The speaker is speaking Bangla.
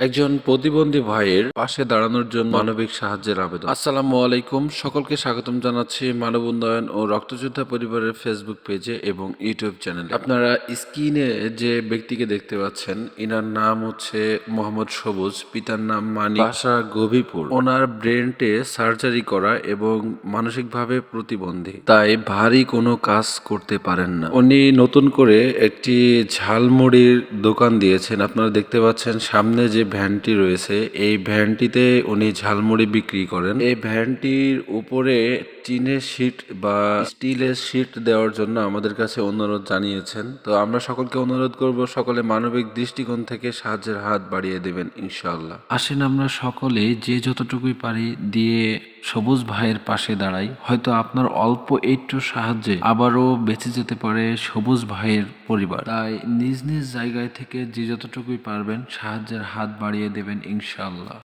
একজন প্রতিবন্ধী ভাইয়ের পাশে দাঁড়ানোর জন্য মানবিক সাহায্যের আবেদন। আসসালামু আলাইকুম। সকলকে স্বাগতম জানাচ্ছি মানব উন্নয়ন ও রক্তযোদ্ধা পরিবারের ফেসবুক পেজে এবং ইউটিউব চ্যানেলে আপনারা স্ক্রিনে যে ব্যক্তিকে দেখতে পাচ্ছেন, ইনার নাম হচ্ছে মোহাম্মদ সবুজ, পিতার নাম মানি বাসা গভীপুর ওনার ব্রেনটে সার্জারি করা এবং মানসিকভাবে প্রতিবন্ধী। তাই ভারী কোনো কাজ করতে পারেন না। উনি নতুন করে একটি ঝালমুড়ির দোকান দিয়েছেন। আপনারা দেখতে পাচ্ছেন সামনে যে ভ্যানটি রয়েছে এই ভ্যানটিতে উনি ঝালমুড়ি বিক্রি করেন। এই ভ্যানটির উপরে টিনের শিট বা স্টিলের শিট দেওয়ার জন্য আমাদের কাছে অনুরোধ জানিয়েছেন। তো আমরা সকলকে অনুরোধ করব, সকলে মানবিক দৃষ্টিকোণ থেকে সাহায্যের হাত বাড়িয়ে দেবেন, ইনশাআল্লাহ। আসেন আমরা সকলে যে যতটুকুই পারি দিয়ে সবুজ ভাইয়ের পাশে দাঁড়াই। হয়তো আপনার অল্প একটু সাহায্যে আবারও বেঁচে যেতে পারে সবুজ ভাইয়ের পরিবার। তাই নিজ নিজ জায়গায় থেকে যে যতটুকুই পারবেন সাহায্যের হাত বাড়িয়ে দেবেন, ইনশাআল্লাহ।